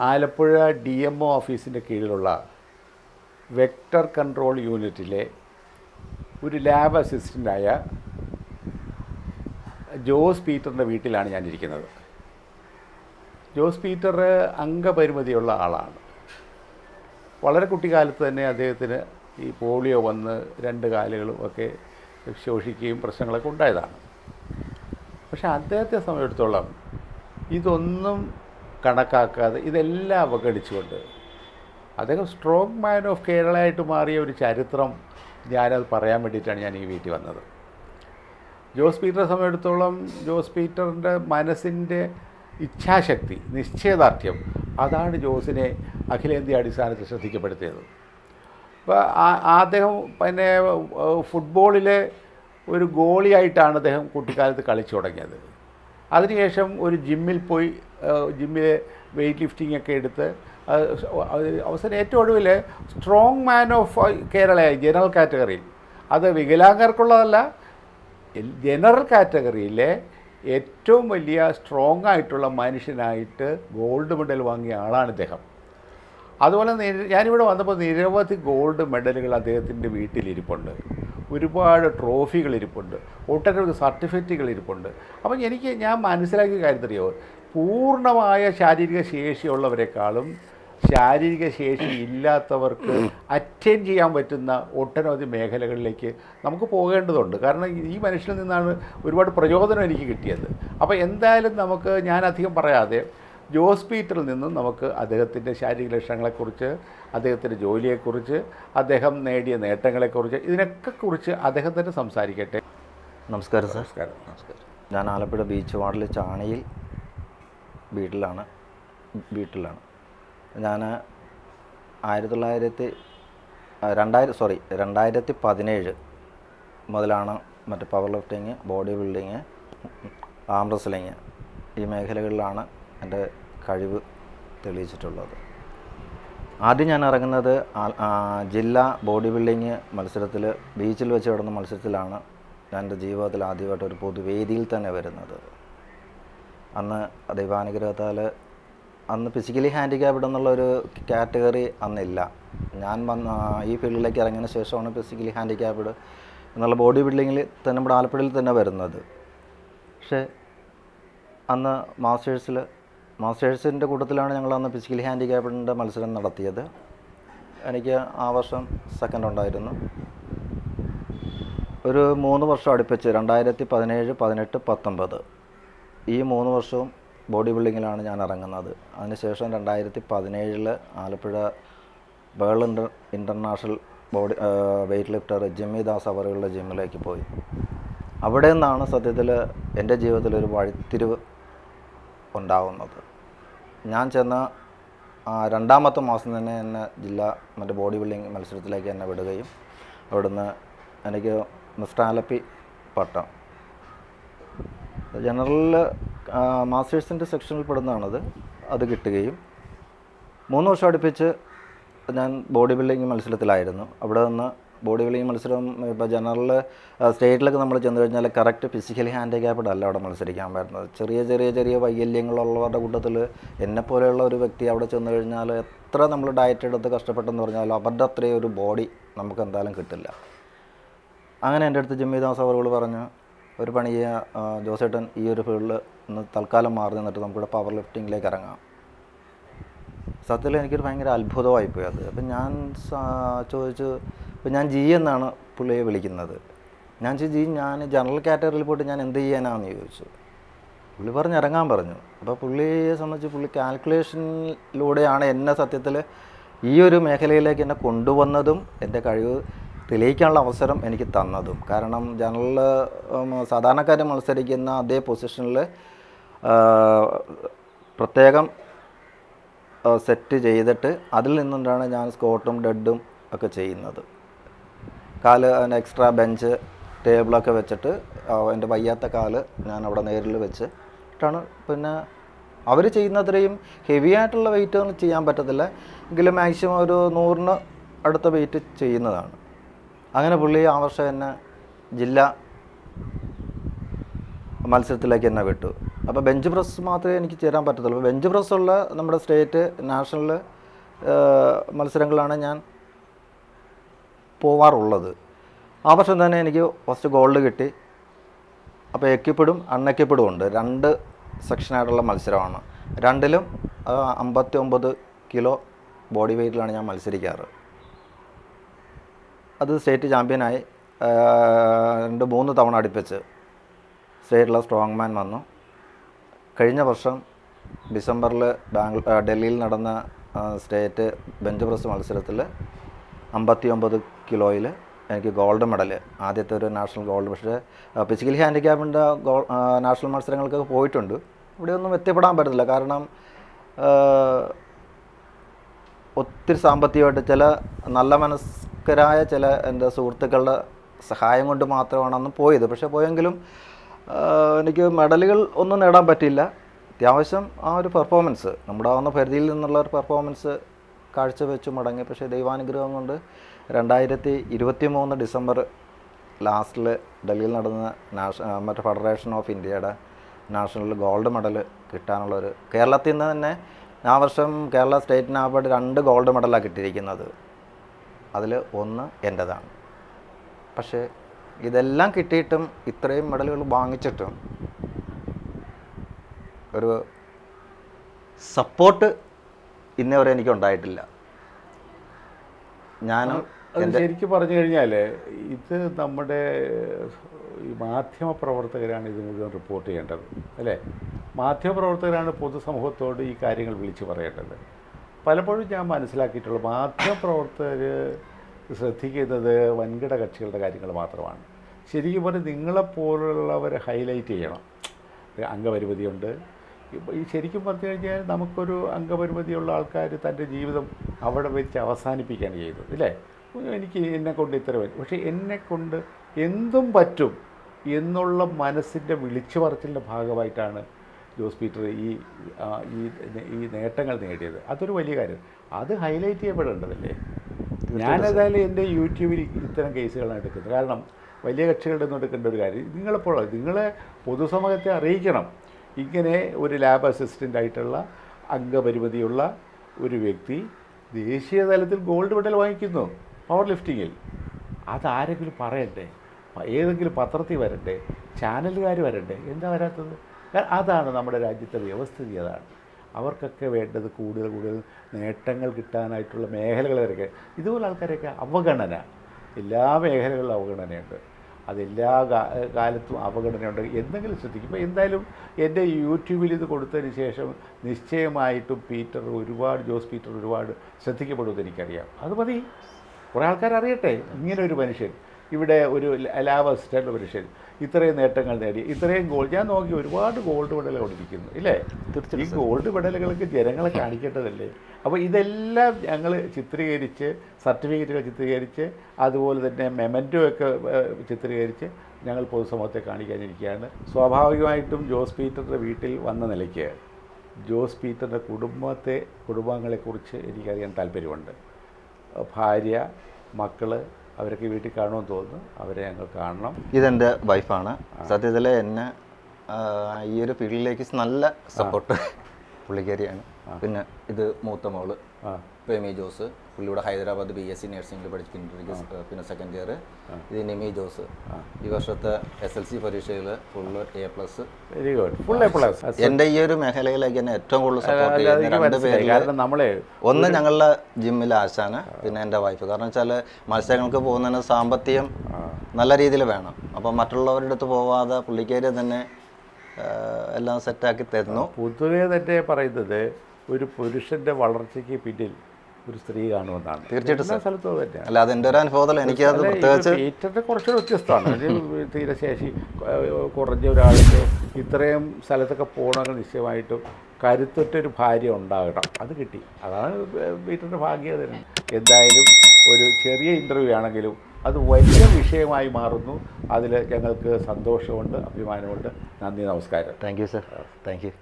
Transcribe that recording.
Alappuzha D M O ഓഫീസിന്റെ കീഴിലുള്ള vector control യൂണിറ്റിലെ ഒരു ലാബ് അസിസ്റ്റന്റായ ജോസ് പീറ്ററിന്റെ വീട്ടിലാണ് ഞാൻ ഇരിക്കുന്നത് ജോസ് പീറ്റർ അംഗപരിമിതിയുള്ള ആളാണ്. വളരെ കുട്ടിക്കാലത്ത് തന്നെ അദ്ദേഹത്തിന് ഈ പോളിയോ വന്ന് രണ്ട് കാലുകളും ഒക്കെ ശോഷിക്കുകയും പ്രശ്നങ്ങളൊക്കെ ഉണ്ടായതാണ്. പക്ഷേ അദ്ദേഹത്തെ സംബന്ധിച്ചിടത്തോളം ഇതൊന്നും കണക്കാക്കാതെ ഇതെല്ലാം അവഗണിച്ചുകൊണ്ട് അദ്ദേഹം സ്ട്രോങ് മാൻ ഓഫ് കേരളയായിട്ട് മാറിയ ഒരു ചരിത്രം ഞാനത് പറയാൻ വേണ്ടിയിട്ടാണ് ഞാൻ ഈ വീട്ടിൽ വന്നത്. ജോസ് പീറ്ററെ സമയത്തോളം ജോസ് പീറ്ററിന്റെ മനസ്സിന്റെ ഇച്ഛാശക്തി നിശ്ചയദാർഢ്യം അതാണ് ജോസിനെ അഖിലേന്ത്യാ അടിസ്ഥാനത്തിൽ ശ്രദ്ധിക്കപ്പെടുത്തിയത്. അപ്പോൾ അദ്ദേഹം പിന്നെ ഫുട്ബോളിലെ ഒരു ഗോളിയായിട്ടാണ് അദ്ദേഹം കുട്ടിക്കാലത്ത് കളിച്ചു തുടങ്ങിയത് അതിനുശേഷം ഒരു ജിമ്മിൽ പോയി ജിമ്മിലെ വെയിറ്റ് ലിഫ്റ്റിംഗ് ഒക്കെ എടുത്ത് അവസാനം ഏറ്റവും ഒടുവിൽ strong man of Kerala general കാറ്റഗറിയിൽ. അത് വികലാംഗർക്കുള്ളതല്ല ജനറൽ കാറ്റഗറിയിലെ ഏറ്റവും വലിയ സ്ട്രോങ് ആയിട്ടുള്ള മനുഷ്യനായിട്ട് ഗോൾഡ് മെഡൽ വാങ്ങിയ ആളാണ് ഇദ്ദേഹം. അതുപോലെ ഞാനിവിടെ വന്നപ്പോൾ നിരവധി ഗോൾഡ് മെഡലുകൾ അദ്ദേഹത്തിന്റെ വീട്ടിലിരിപ്പുണ്ട്. ഒരുപാട് ട്രോഫികൾ ഇരിപ്പുണ്ട്. ഒട്ടനവധി സർട്ടിഫിക്കറ്റുകൾ ഇരിപ്പുണ്ട്. അപ്പം എനിക്ക് ഞാൻ മനസ്സിലാക്കിയ കാര്യത്തറിയോ പൂർണമായ ശാരീരിക ശേഷിയുള്ളവരെക്കാളും ശാരീരിക ശേഷി ഇല്ലാത്തവർക്ക് അറ്റൻഡ് ചെയ്യാൻ പറ്റുന്ന ഒട്ടനവധി മേഖലകളിലേക്ക് നമുക്ക് പോകേണ്ടതുണ്ട്. കാരണം ഈ മനുഷ്യനിൽ നിന്നാണ് ഒരുപാട് പ്രചോദനം എനിക്ക് കിട്ടിയത്. അപ്പോൾ എന്തായാലും നമുക്ക് ഞാൻ അധികം പറയാതെ ജോസ് പീറ്ററിൽ നിന്നും നമുക്ക് അദ്ദേഹത്തിന്റെ ശാരീരിക ലക്ഷണങ്ങളെക്കുറിച്ച് അദ്ദേഹത്തിന്റെ ജോലിയെക്കുറിച്ച് അദ്ദേഹം നേടിയ നേട്ടങ്ങളെക്കുറിച്ച് ഇതിനൊക്കെ കുറിച്ച് അദ്ദേഹം തന്നെ സംസാരിക്കട്ടെ. നമസ്കാരം സാർ. നമസ്കാരം നമസ്കാരം. ഞാൻ ആലപ്പുഴ ബീച്ച് വാർഡിൽ ചാണിയിൽ വീട്ടിലാണ് വീട്ടിലാണ്. ഞാൻ ആയിരത്തി തൊള്ളായിരത്തി രണ്ടായിരം സോറി രണ്ടായിരത്തി പതിനേഴ് മുതലാണ് മറ്റേ power lifting body building arm wrestling ഈ മേഖലകളിലാണ് എന്റെ കഴിവ് തെളിയിച്ചിട്ടുള്ളത്. ആദ്യം ഞാൻ ഇറങ്ങുന്നത് ജില്ലാ ബോഡി ബിൽഡിങ് മത്സരത്തിൽ ബീച്ചിൽ വെച്ച് നടന്ന മത്സരത്തിലാണ് ഞാൻ എന്റെ ജീവിതത്തിൽ ആദ്യമായിട്ട് ഒരു പൊതുവേദിയിൽ തന്നെ വരുന്നത്. അന്ന് ദൈവാനുഗ്രഹത്താൽ അന്ന് ഫിസിക്കലി ഹാൻഡിക്യാപ്ഡ് എന്നുള്ളൊരു കാറ്റഗറി അന്നില്ല. ഞാൻ വന്ന ഈ ഫീൽഡിലേക്ക് ഇറങ്ങിയ ശേഷമാണ് ഫിസിക്കലി ഹാൻഡിക്യാപ്ഡ് എന്നുള്ള ബോഡി ബിൽഡിങ്ങിൽ തന്നെ നമ്മുടെ ആലപ്പുഴയിൽ തന്നെ വരുന്നത്. പക്ഷേ അന്ന് മാസ്റ്റേഴ്സിൽ മാസ്റ്റേഴ്സിന്റെ കൂട്ടത്തിലാണ് ഞങ്ങൾ അന്ന് ഫിസിക്കൽ ഹാൻഡിക്യാപ്ഡിന്റെ മത്സരം നടത്തിയത്. എനിക്ക് ആ വർഷം സെക്കൻഡ് ഉണ്ടായിരുന്നു. ഒരു മൂന്ന് വർഷം അടുപ്പിച്ച് രണ്ടായിരത്തി പതിനേഴ് പതിനെട്ട് പത്തൊമ്പത് ഈ മൂന്ന് വർഷവും ബോഡി ബിൽഡിങ്ങിലാണ് ഞാൻ ഇറങ്ങുന്നത്. അതിനുശേഷം രണ്ടായിരത്തി പതിനേഴിൽ Alappuzha world inter international body weight lifter Jimmy Das അവറുകളുടെ ജിമ്മിലേക്ക് പോയി. അവിടെ നിന്നാണ് സത്യത്തിൽ എന്റെ ജീവിതത്തിൽ ഒരു വഴിത്തിരിവ് ഉണ്ടാവുന്നത്. ഞാൻ ചെന്ന രണ്ടാമത്തെ മാസം തന്നെ എന്നെ ജില്ലാ മറ്റേ ബോഡി ബിൽഡിംഗ് മത്സരത്തിലേക്ക് എന്നെ വിടുകയും അവിടുന്ന് എനിക്ക് മിസ്റ്റർ ആലപ്പി പട്ടം. ജനറൽ മാസ്റ്റേഴ്സിന്റെ സെക്ഷനിൽ പെടുന്നതാണത്. അത് കിട്ടുകയും മൂന്ന് വർഷം അടുപ്പിച്ച് ഞാൻ ബോഡി ബിൽഡിംഗ് മത്സരത്തിലായിരുന്നു. അവിടെ നിന്ന് ബോഡി ബിൽഡിംഗ് മത്സരം ഇപ്പോൾ ജനറൽ സ്റ്റേറ്റിലൊക്കെ നമ്മൾ ചെന്ന് കഴിഞ്ഞാൽ കറക്റ്റ് ഫിസിക്കലി ഹാൻഡിക്യാപ്ഡ് അല്ല അവിടെ മത്സരിക്കാൻ വരുന്നത്. ചെറിയ ചെറിയ ചെറിയ വൈകല്യങ്ങളുള്ളവരുടെ കൂട്ടത്തിൽ എന്നെപ്പോലെയുള്ള ഒരു വ്യക്തി അവിടെ ചെന്ന് കഴിഞ്ഞാൽ എത്ര നമ്മൾ ഡയറ്റ് എടുത്ത് കഷ്ടപ്പെട്ടെന്ന് പറഞ്ഞാലും അവരുടെ അത്രയും ഒരു ബോഡി നമുക്ക് എന്തായാലും കിട്ടില്ല. അങ്ങനെ എന്റെ അടുത്ത് ജിമ്മിദാസ് അവറുകൾ പറഞ്ഞു ഒരു പണി ചെയ്യുക ജോസേട്ടൻ ഈ ഒരു ഫീൽഡിൽ ഇന്ന് തൽക്കാലം മാറി നിന്നിട്ട് നമുക്കിവിടെ പവർ ലിഫ്റ്റിങ്ങിലേക്ക് ഇറങ്ങാം. സത്യത്തിൽ എനിക്കൊരു ഭയങ്കര അത്ഭുതമായിപ്പോയി അത്. അപ്പം ഞാൻ ചോദിച്ചു ഇപ്പം ഞാൻ ജി എന്നാണ് പുള്ളിയെ വിളിക്കുന്നത്. ഞാൻ ചോദിച്ചു ജി ഞാൻ ജനറൽ കാറ്റഗറിയിൽ പോയിട്ട് ഞാൻ എന്ത് ചെയ്യാനാണെന്ന് ചോദിച്ചു. പുള്ളി പറഞ്ഞ് ഇറങ്ങാൻ പറഞ്ഞു. അപ്പോൾ പുള്ളിയെ സംബന്ധിച്ച് പുള്ളി കാൽക്കുലേഷനിലൂടെയാണ് എന്നെ സത്യത്തിൽ ഈ ഒരു മേഖലയിലേക്ക് എന്നെ കൊണ്ടുവന്നതും എന്റെ കഴിവ് തെളിയിക്കാനുള്ള അവസരം എനിക്ക് തന്നതും. കാരണം ജനറൽ സാധാരണക്കാർ മത്സരിക്കുന്ന അതേ പൊസിഷനിൽ പ്രത്യേകം സെറ്റ് ചെയ്തിട്ട് അതിൽ നിന്നുകൊണ്ടാണ് ഞാൻ സ്കോട്ടും ഡെഡും ഒക്കെ ചെയ്യുന്നത്. കാൽ എക്സ്ട്രാ ബെഞ്ച് ടേബിളൊക്കെ വെച്ചിട്ട് എന്റെ വയ്യാത്ത കാൽ ഞാൻ അവിടെ നേരിൽ വെച്ച് ഇട്ടാണ്. പിന്നെ അവർ ചെയ്യുന്നത്രയും ഹെവി ആയിട്ടുള്ള വെയിറ്റ് ഒന്നും ചെയ്യാൻ പറ്റത്തില്ല. എങ്കിലും മാക്സിമം ഒരു നൂറിന് അടുത്ത വെയിറ്റ് ചെയ്യുന്നതാണ്. അങ്ങനെ പുള്ളി ആ വർഷം എന്നെ ജില്ലാ മത്സരത്തിലേക്ക് എന്നെ വിട്ടു. അപ്പോൾ ബെഞ്ച് പ്രസ് മാത്രമേ എനിക്ക് ചേരാൻ പറ്റത്തുള്ളൂ. ബെഞ്ച് പ്രസ് ഉള്ള നമ്മുടെ സ്റ്റേറ്റ് നാഷണൽ മത്സരങ്ങളാണ് ഞാൻ പോവാറുള്ളത്. ആ വർഷം തന്നെ എനിക്ക് ഫസ്റ്റ് ഗോൾഡ് കിട്ടി. അപ്പോൾ എക്യുപ്പിഡും അൺഎക്യുപ്പിഡും ഉണ്ട് രണ്ട് സെക്ഷനായിട്ടുള്ള മത്സരമാണ്. രണ്ടിലും അമ്പത്തി ഒമ്പത് കിലോ ബോഡി വെയ്റ്റിലാണ് ഞാൻ മത്സരിക്കാറ്. അത് സ്റ്റേറ്റ് ചാമ്പ്യനായി രണ്ട് മൂന്ന് തവണ അടുപ്പിച്ച് സ്റ്റേറ്റിലെ സ്ട്രോങ് മാൻ വന്നു. കഴിഞ്ഞ വർഷം ഡിസംബറിൽ ബാംഗ്ലൂ ഡൽഹിയിൽ നടന്ന സ്റ്റേറ്റ് ബെഞ്ച് പ്രസ് മത്സരത്തിൽ അമ്പത്തി ഒമ്പത് കിലോയിൽ എനിക്ക് ഗോൾഡ് മെഡൽ ആദ്യത്തെ ഒരു നാഷണൽ ഗോൾഡ് പക്ഷേ ഫിസിക്കൽ ഹാൻഡിക്യാപ്പിന്റെ ഗോൾ നാഷണൽ മത്സരങ്ങൾക്കൊക്കെ പോയിട്ടുണ്ട്. ഇവിടെയൊന്നും എത്തിപ്പെടാൻ പറ്റത്തില്ല. കാരണം ഒത്തിരി സാമ്പത്തികമായിട്ട് ചില നല്ല മനസ്കരായ ചില എന്റെ സുഹൃത്തുക്കളുടെ സഹായം കൊണ്ട് മാത്രമാണ് അന്ന് പോയത്. പക്ഷേ പോയെങ്കിലും എനിക്ക് മെഡലുകൾ ഒന്നും നേടാൻ പറ്റിയില്ല. അത്യാവശ്യം ആ ഒരു പെർഫോമൻസ് നമ്മുടെ ആവുന്ന പരിധിയിൽ നിന്നുള്ള ഒരു പെർഫോമൻസ് കാഴ്ചവെച്ച് മടങ്ങി. പക്ഷേ ദൈവാനുഗ്രഹം കൊണ്ട് രണ്ടായിരത്തി ഇരുപത്തി മൂന്ന് ഡിസംബർ ലാസ്റ്റിൽ ഡൽഹിയിൽ നടന്ന നാഷ മറ്റേ ഫെഡറേഷൻ ഓഫ് ഇന്ത്യയുടെ നാഷണൽ ഗോൾഡ് മെഡൽ കിട്ടാനുള്ളൊരു കേരളത്തിൽ നിന്ന് തന്നെ ആ വർഷം കേരള സ്റ്റേറ്റിന് സ്റ്റേറ്റിനാകട്ടെ രണ്ട് ഗോൾഡ് മെഡലാണ് കിട്ടിയിരിക്കുന്നത്. അതിൽ ഒന്ന് എന്റെതാണ് പക്ഷേ ഇതെല്ലാം കിട്ടിയിട്ടും ഇത്രയും മെഡലുകൾ വാങ്ങിച്ചിട്ടും ഒരു സപ്പോർട്ട് ഇന്നേ വരെ എനിക്ക് ഉണ്ടായിട്ടില്ല ഞാനും ശരിക്കും പറഞ്ഞു കഴിഞ്ഞാൽ ഇത് നമ്മുടെ ഈ മാധ്യമ പ്രവർത്തകരാണ് ഇത് മുഴുവൻ റിപ്പോർട്ട് ചെയ്യേണ്ടത് അല്ലേ? മാധ്യമ പ്രവർത്തകരാണ് പൊതുസമൂഹത്തോട് ഈ കാര്യങ്ങൾ വിളിച്ചു പറയേണ്ടത്. പലപ്പോഴും ഞാൻ മനസ്സിലാക്കിയിട്ടുള്ള മാധ്യമ പ്രവർത്തകർ ശ്രദ്ധിക്കുന്നത് വൻകിട കക്ഷികളുടെ കാര്യങ്ങൾ മാത്രമാണ്. ശരിക്കും പറഞ്ഞാൽ നിങ്ങളെപ്പോലുള്ളവരെ ഹൈലൈറ്റ് ചെയ്യണം. അംഗപരിമിതിയുണ്ട്. ഈ ശരിക്കും പറഞ്ഞു കഴിഞ്ഞാൽ നമുക്കൊരു അംഗപരിമിതിയുള്ള ആൾക്കാർ തന്റെ ജീവിതം അവിടെ വെച്ച് അവസാനിപ്പിക്കുകയാണ് ചെയ്തു ഇല്ലേ? എനിക്ക് എന്നെക്കൊണ്ട് ഇത്ര പറ്റും പക്ഷേ എന്നെക്കൊണ്ട് എന്തും പറ്റും എന്നുള്ള മനസ്സിന്റെ വിളിച്ചു പറച്ചിലിന്റെ ഭാഗമായിട്ടാണ് ജോസ് പീറ്റർ ഈ ഈ നേട്ടങ്ങൾ നേടിയത്. അതൊരു വലിയ കാര്യം. അത് ഹൈലൈറ്റ് ചെയ്യപ്പെടേണ്ടതല്ലേ? ഞാനേതായാലും എന്റെ യൂട്യൂബിൽ ഇത്തരം കേസുകളാണ് എടുക്കുന്നത്. കാരണം വലിയ കക്ഷികളുടെ ഒന്നും എടുക്കേണ്ട ഒരു കാര്യം നിങ്ങളെപ്പോൾ നിങ്ങളെ പൊതുസമൂഹത്തെ അറിയിക്കണം. ഇങ്ങനെ ഒരു ലാബ് അസിസ്റ്റന്റ് ആയിട്ടുള്ള അംഗപരിമിതിയുള്ള ഒരു വ്യക്തി ദേശീയ തലത്തിൽ ഗോൾഡ് മെഡൽ വാങ്ങിക്കുന്നു പവർ ലിഫ്റ്റിങ്ങിൽ. അതാരെങ്കിലും പറയണ്ടേ? ഏതെങ്കിലും പത്രത്തിൽ വരണ്ടേ? ചാനലുകാർ വരണ്ടേ? എന്താ വരാത്തത്? അതാണ് നമ്മുടെ രാജ്യത്തെ വ്യവസ്ഥിതി അതാണ്. അവർക്കൊക്കെ വേണ്ടത് കൂടുതൽ കൂടുതൽ നേട്ടങ്ങൾ കിട്ടാനായിട്ടുള്ള മേഖലകൾ ഇതുപോലെ ആൾക്കാരെയൊക്കെ അവഗണന. എല്ലാ മേഖലകളിലും അവഗണനയുണ്ട്. അതെല്ലാ കാലത്തും അവഗണനയുണ്ട്. എന്തെങ്കിലും ശ്രദ്ധിക്കും. ഇപ്പോൾ എന്തായാലും എന്റെ യൂട്യൂബിൽ ഇത് കൊടുത്തതിന് ശേഷം നിശ്ചയമായിട്ടും പീറ്റർ ഒരുപാട് ജോസ് പീറ്റർ ഒരുപാട് ശ്രദ്ധിക്കപ്പെടുമെന്ന് എനിക്കറിയാം. അത് മതി. കുറേ ആൾക്കാർ അറിയട്ടെ ഇങ്ങനെ ഒരു മനുഷ്യൻ. ഇവിടെ ഒരു ലാബ് പുരുഷൻ ഇത്രയും നേട്ടങ്ങൾ നേടി ഇത്രയും ഗോൾഡ് ഞാൻ നോക്കി ഒരുപാട് ഗോൾഡ് മെഡലുകൾ അവിടെ ഇരിക്കുന്നു ഇല്ലേ? ഈ ഗോൾഡ് മെഡലുകൾക്ക് ജനങ്ങളെ കാണിക്കേണ്ടതല്ലേ? അപ്പോൾ ഇതെല്ലാം ഞങ്ങൾ ചിത്രീകരിച്ച് സർട്ടിഫിക്കറ്റുകൾ ചിത്രീകരിച്ച് അതുപോലെ തന്നെ മെമന്റോ ഒക്കെ ചിത്രീകരിച്ച് ഞങ്ങൾ പൊതുസമൂഹത്തെ കാണിക്കാനിരിക്കുകയാണ്. സ്വാഭാവികമായിട്ടും ജോസ് പീറ്ററുടെ വീട്ടിൽ വന്ന നിലയ്ക്ക് ജോസ് പീറ്ററിന്റെ കുടുംബത്തെ കുടുംബാംഗങ്ങളെക്കുറിച്ച് എനിക്കറിയാൻ താല്പര്യമുണ്ട്. ഭാര്യ മക്കൾ അവരൊക്കെ വീട്ടിൽ കാണുമെന്ന് തോന്നുന്നു. അവരെ ഞങ്ങൾ കാണണം. ഇതെന്റെ വൈഫാണ് സത്യത്തിൽ എന്നെ ഈ ഒരു ഫീൽഡിലേക്ക് നല്ല സപ്പോർട്ട് പുള്ളിക്കാരിയാണ്. പിന്നെ ഇത് മൂത്ത മോൾ പ്രേമി ജോസ്. പുള്ളിയുടെ ഹൈദരാബാദ് ബി എസ് സി നഴ്സിംഗിൽ പഠിച്ചിട്ടുണ്ട്. പിന്നെ സെക്കൻഡ് ഇയർ ഇത് നിമി ജോസ് ഈ വർഷത്തെ എസ് എൽ സി പരീക്ഷയിൽ full A plus very good full A plus എന്റെ ഈ ഒരു മേഖലയിലേക്ക് എന്നെ ഏറ്റവും കൂടുതൽ സപ്പോർട്ട് ചെയ്യുന്ന രണ്ട് പേരിൽ നമ്മളെ ഒന്ന് ഞങ്ങളുടെ ജിമ്മിൽ ആശാന് പിന്നെ എന്റെ വൈഫ് കാരണം വെച്ചാൽ മത്സരങ്ങൾക്ക് പോകുന്നതിന് സാമ്പത്തികം നല്ല രീതിയിൽ വേണം. അപ്പം മറ്റുള്ളവരുടെ അടുത്ത് പോവാതെ പുള്ളിക്കാരി തന്നെ എല്ലാം സെറ്റാക്കി തരുന്നു. പൊതുവേ തന്നെ പറയുന്നത് ഒരു പുരുഷന്റെ വളർച്ചയ്ക്ക് പിന്നിൽ ഒരു സ്ത്രീ കാണുമെന്നാണ്. തീർച്ചയായിട്ടും എല്ലാ സ്ഥലത്തും അത് തന്നെയാണ്. അല്ല അതെന്റെ ഒരു അനുഭവത്തിൽ എനിക്ക് അത് പ്രത്യേകിച്ച് പീറ്ററിന്റെ കുറച്ച് വ്യത്യസ്തമാണ്. ഒരു തീരശേഷി കുറഞ്ഞ ഒരാൾക്ക് ഇത്രയും സ്ഥലത്തൊക്കെ പോകണമെങ്കിൽ നിശ്ചയമായിട്ടും കരുത്തൊറ്റൊരു ഭാര്യ ഉണ്ടാകണം. അത് കിട്ടി. അതാണ് വീട്ടിന്റെ ഭാഗ്യം തന്നെ എന്തായാലും ഒരു ചെറിയ ഇന്റർവ്യൂ ആണെങ്കിലും അത് വലിയ വിഷയമായി മാറുന്നു. അതിൽ ഞങ്ങൾക്ക് സന്തോഷമുണ്ട് അഭിമാനമുണ്ട്. നന്ദി നമസ്കാരം. Thank you sir. Thank you.